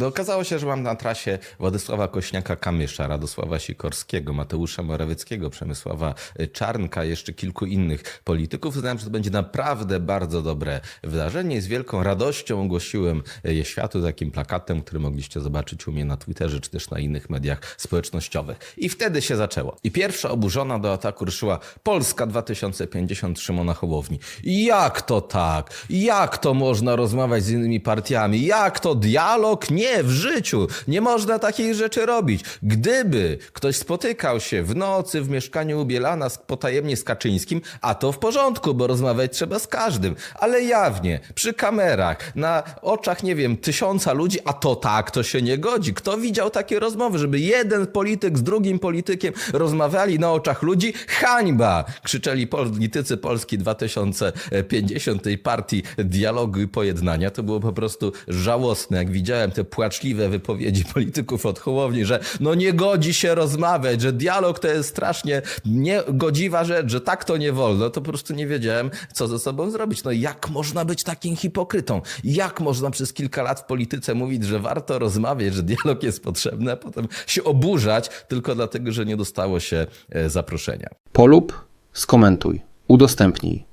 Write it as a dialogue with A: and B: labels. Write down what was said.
A: Okazało się, że mam na trasie Władysława Kośniaka-Kamysza, Radosława Sikorskiego, Mateusza Morawieckiego, Przemysława y, Czarnka, jeszcze kilku innych polityków, znałem, że to będzie naprawdę bardzo dobre wydarzenie z wielką radością ogłosiłem je światu takim plakatem, który mogliście zobaczyć u mnie na Twitterze czy też na innych mediach społecznościowych. I wtedy się zaczęło. I pierwsza oburzona do ataku ruszyła Polska 2050 Szymona Hołowni. Jak to tak? Jak to można rozmawiać z innymi partiami? Jak to dialog? Nie, w życiu. Nie można takich rzeczy robić. Gdyby ktoś spotykał się w nocy w mieszkaniu u Bielana z, potajemnie z Kaczyńskim, a to w porządku, bo rozmawiać trzeba z każdym. Ale jawnie, przy kamerach, na oczach, nie wiem, tysiąca ludzi, a to tak, to się nie godzi. Kto widział takie rozmowy, żeby jeden polityk z drugim politykiem rozmawiali na oczach ludzi? Hańba! Krzyczeli politycy Polski 2050 tej partii dialogu i pojednania. To było po prostu żałosne, jak widziałem te płaczliwe wypowiedzi polityków od Hołowni, że no nie godzi się rozmawiać, że dialog to jest strasznie niegodziwa rzecz, że tak to nie wolno, to po prostu nie wiedziałem, co ze sobą zrobić. No jak można być takim hipokrytą? Jak można przez kilka lat w polityce mówić, że warto rozmawiać, że dialog jest potrzebny, a potem się oburzać tylko dlatego, że nie dostało się e, zaproszenia?
B: Polub, skomentuj, udostępnij.